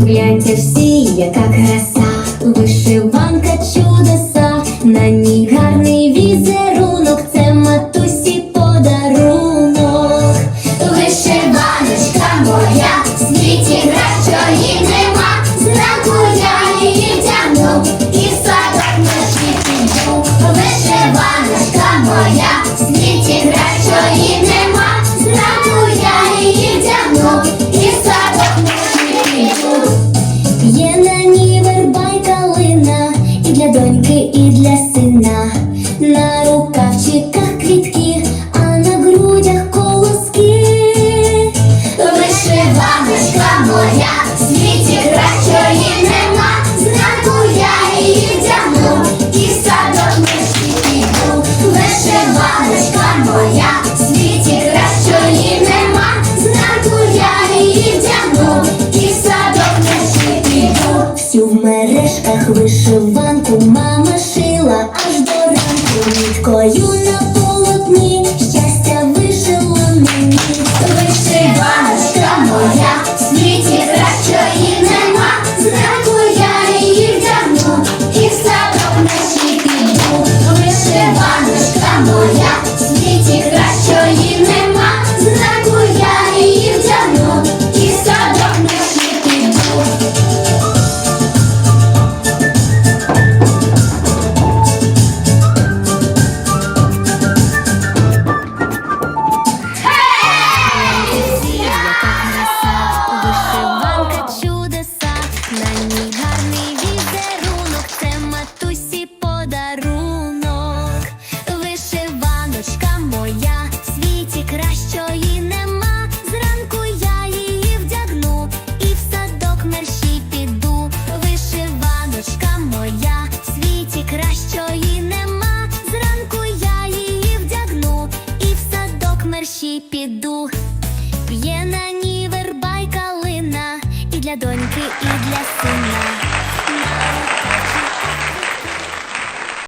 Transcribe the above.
Гляньте всі, яка краса, вишиванка чудеса, на ній гарний візерунок, це матусі подарунок. Вишиваночка моя, в світі кращої нема, зранку я її вдягну і в садок ночі піду. Вишиваночка моя, рукавчиках квітки, а на грудях колоски. Вишиваночка моя, в світі кращої нема. Зранку я її вдягну і в садок мерщій піду. Вишиваночка моя, в світі кращої нема. Зранку я її вдягну і в садок мерщій піду. Всю в мережках вишиванку мама шила аж до ниткою на полотні. Щастя вишила мені. Вишиваночка моя, в світі кращої нема. знаку я її вдягну і в садок наші піду. Вишиваночка моя, в світі кращої нема. Є на ній верба і для доньки, і для.